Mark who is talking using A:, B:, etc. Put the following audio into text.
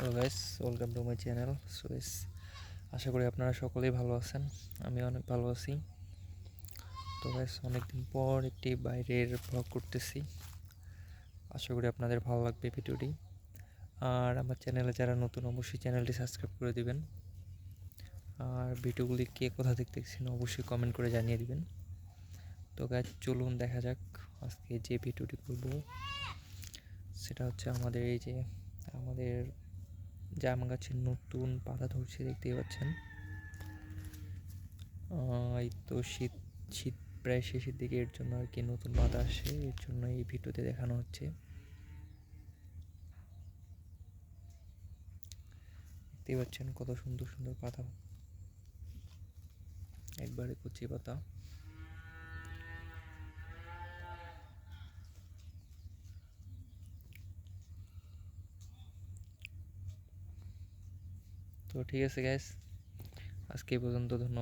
A: Hello guys welcome to my channel Swiss আশা করি আপনারা সকলেই ভালো আছেন। আমি অনেক ভালো আছি। তো গাইস অনেকদিন পর একটি বাইরের ব্লগ করতেছি। আশা করি আপনাদের ভালো লাগবে ভিডিওটি। আর আমার চ্যানেলে যারা নতুন, অবশ্যই চ্যানেলটি সাবস্ক্রাইব করে দিবেন। আর ভিডিওগুলি কে কোথা থেকে দেখছেন, অবশ্যই কমেন্ট করে জানিয়ে দিবেন। তো গাছ চলুন দেখা যাক আজকে যে ভিডিওটি করব। সেটা হচ্ছে আমাদের এই যে, আমাদের জাম গাছের নতুন পাতা ধরছে, দেখতেই পাচ্ছেন। এই তো শীত শীত প্রায় শেষের দিকে, এর জন্য আর কি নতুন পাতা আসে এর জন্য এই ভিডিওতে দেখানো হচ্ছে। দেখতেই পাচ্ছেন কত সুন্দর সুন্দর পাতা। একবারে কচি পাতা। তো ঠিক আছে গ্যাস আজকে পর্যন্ত ধন্যবাদ।